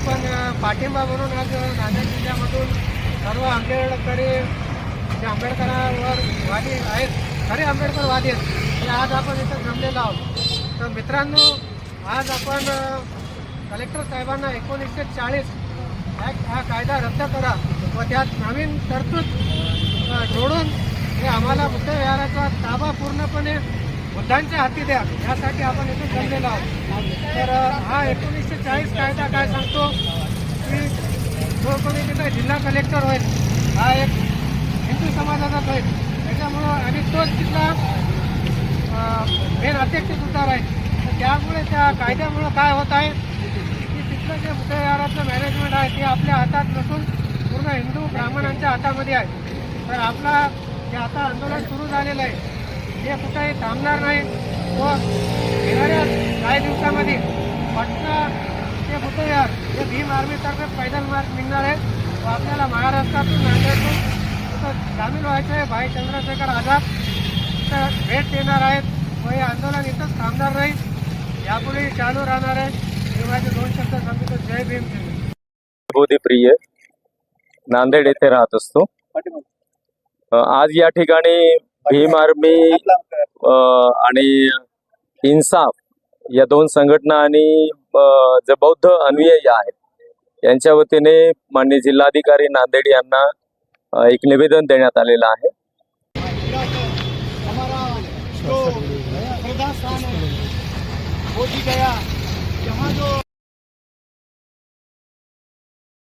आपण पाठिंबा म्हणून आज नांदेड जिल्ह्यामधून सर्व आंबेडकरी जे आंबेडकरांवर वादी आहेत खरे आंबेडकरवादी आहेत ते आज आपण इथं जमलेलो आहोत. तर मित्रांनो आज आपण कलेक्टर साहेबांना एकोणीसशे चाळीस ॲक्ट हा कायदा रद्द करा व त्यात नवीन तरतूद जोडून हे आम्हाला मुख्य विहाराचा ताबा पूर्णपणे बुद्धांच्या हाती द्या. यासाठी आपण इथे जमलेलो आहोत. तर हा एकोणीसशे चाळीस कायदा काय सांगतो? की जो कोणी तिथं जिल्हा कलेक्टर होईल हा एक हिंदू समाजाचाच होईल. त्याच्यामुळं आणि तोच तिथला मेन अध्यक्ष सुद्धा राहील. तर त्यामुळे त्या कायद्यामुळं काय होत आहे? की तिथलं जे बुद्धविहाराचं मॅनेजमेंट आहे ते आपल्या हातात नसून पूर्ण हिंदू ब्राह्मणांच्या हातामध्ये आहे. तर आपला जे आता आंदोलन सुरू झालेलं आहे हे कुठंही थांबणार नाही. व येणाऱ्या काही दिवसामध्ये पटना ते बुद्धविहार हे भीम आर्मीतर्फे पैदल मार्ग निघणार आहे. व आपल्याला महाराष्ट्रातून नांदेडून तिथं सामील व्हायचं आहे. भाई चंद्रशेखर आझाद तिथं भेट देणार आहेत. व हे आंदोलन इथंच थांबणार नाही. यापुढे चालू राहणार आहे. हे माझे दोन शब्द सांगतो. जय भीम. जय प्रिय नांदेड येथे राहत असतो. आज या ठिकाणी भीम आर्मी आणि इन्साफ या दोन संघटना आणि जे बौद्ध अनुयायी आहेत यांच्या वतीने माननीय जिल्हाधिकारी नांदेड यांना एक निवेदन देण्यात आलेलं आहे. जो गया।